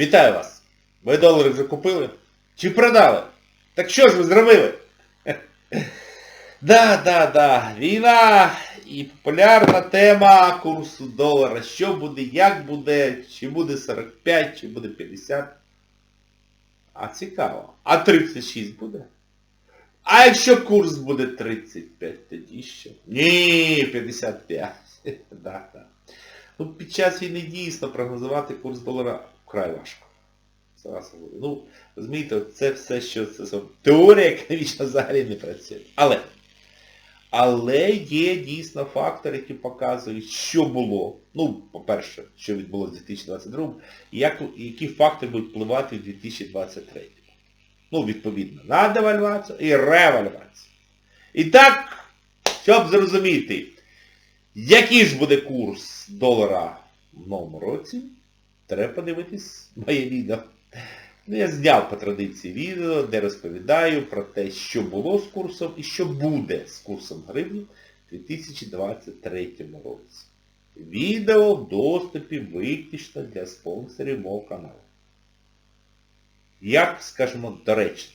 Вітаю вас! Ви долари вже купили? Чи продали? Так що ж ви зробили? Да, да, да. Війна і популярна тема курсу долара. Що буде, як буде, чи буде 45, чи буде 50. А цікаво. А 36 буде? А якщо курс буде 35, тоді що? Ні, 55. Да, да. Ну, під час війни дійсно прогнозувати курс долара вкрай важко. Зараз. Ну, розумієте, це все, що це теорія економічна взагалі не працює. Але, але є дійсно фактори, які показують, що було. Ну, по-перше, що відбулося в 2022, і як, і які фактори будуть впливати в 2023. Ну, відповідно, на девальвацію і ревальвацію. І так, щоб зрозуміти, який ж буде курс долара в новому році, треба подивитись моє відео. Ну, я зняв по традиції відео, де розповідаю про те, що було з курсом і що буде з курсом гривні в 2023 році. Відео в доступі виключно для спонсорів мого каналу. Як, скажімо, доречно.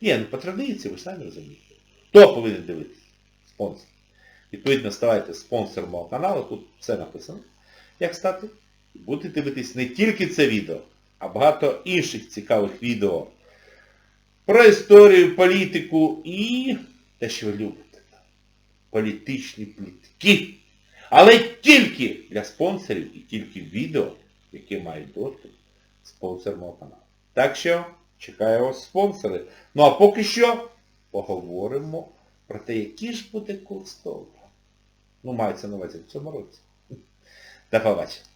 Ні, ну по традиції, ви самі розумієте. Хто повинен дивитися? Спонсор. Відповідно, ставайте спонсором мого каналу, тут все написано. Як стати? Будете дивитись не тільки це відео, а багато інших цікавих відео про історію, політику і те, що ви любите. Політичні плітки. Але тільки для спонсорів і тільки відео, які мають доступ спонсор мого каналу. Так що, чекаю вас спонсори. Ну а поки що поговоримо про те, який ж буде курс долара. Ну, мається на увазі в цьому році. До побачення.